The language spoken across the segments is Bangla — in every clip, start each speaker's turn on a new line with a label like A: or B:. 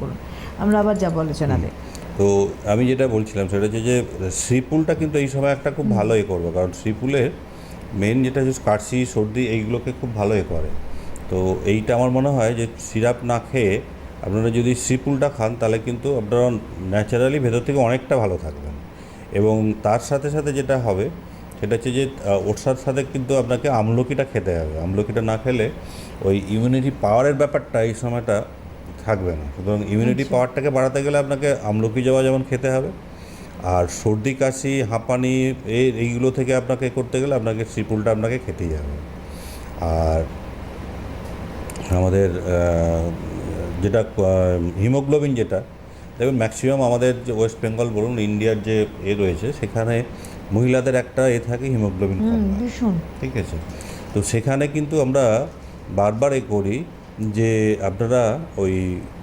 A: করুন। আমরা আবার যাব আলোচনাতে।
B: তো আমি যেটা বলছিলাম সেটা হচ্ছে যে শ্রীপুলটা কিন্তু এই সময় একটা খুব ভালো এ করবে। কারণ শ্রীপুলের মেন যেটা হচ্ছে কাশি সর্দি এইগুলোকে খুব ভালো এ করে। তো এইটা আমার মনে হয় যে সিরাপ না খেয়ে আপনারা যদি শ্রীপুলটা খান তাহলে কিন্তু আপনারা ন্যাচারালি ভেতর থেকে অনেকটা ভালো থাকবেন। এবং তার সাথে সাথে যেটা হবে সেটা হচ্ছে যে সাথে সাথে কিন্তু আপনাকে আমলকিটা খেতে হবে। আমলকিটা না খেলে ওই ইমিউনিটি পাওয়ারের ব্যাপারটা এই সময়টা থাকবে না। সুতরাং ইমিউনিটি পাওয়ারটাকে বাড়াতে গেলে আপনাকে আমলকি জবা যেমন খেতে হবে। আর সর্দি কাশি হাঁপানি এই এইগুলো থেকে আপনাকে করতে গেলে আপনাকে শ্রীপুলটা আপনাকে খেতেই হবে। আর আমাদের যেটা হিমোগ্লোবিন যেটা দেখবেন ম্যাক্সিমাম আমাদের যে ওয়েস্ট বেঙ্গল বলুন ইন্ডিয়ার যে এ রয়েছে সেখানে মহিলাদের একটা এ থাকে হিমোগ্লোবিন ঠিক আছে? তো সেখানে কিন্তু আমরা বারবার এ করি যে আপনারা ওই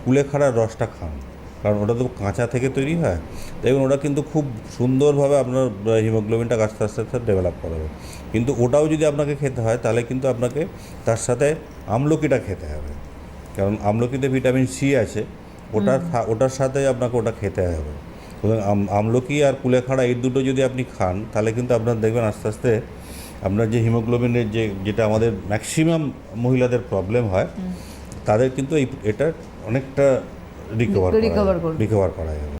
B: কুলেখাড়ার রসটা খান কারণ ওটা তো কাঁচা থেকে তৈরি হয়। দেখুন ওটা কিন্তু খুব সুন্দরভাবে আপনার হিমোগ্লোবিনটা আস্তে আস্তে আস্তে ডেভেলপ করাবে কিন্তু ওটাও যদি আপনাকে খেতে হয় তাহলে কিন্তু আপনাকে তার সাথে আমলকিটা খেতে হবে। কারণ আমলকিতে ভিটামিন সি আছে ওটার ওটার সাথে আপনাকে ওটা খেতে হবে। সুতরাং আমলকি আর কুলেখাড়া এই দুটো যদি আপনি খান তাহলে কিন্তু আপনার দেখবেন আস্তে আস্তে আপনার যে হিমোগ্লোবিনের যে যেটা আমাদের ম্যাক্সিমাম মহিলাদের প্রবলেম হয় তাদের কিন্তু এই এটা অনেকটা রিকভার রিকভার করা যাবে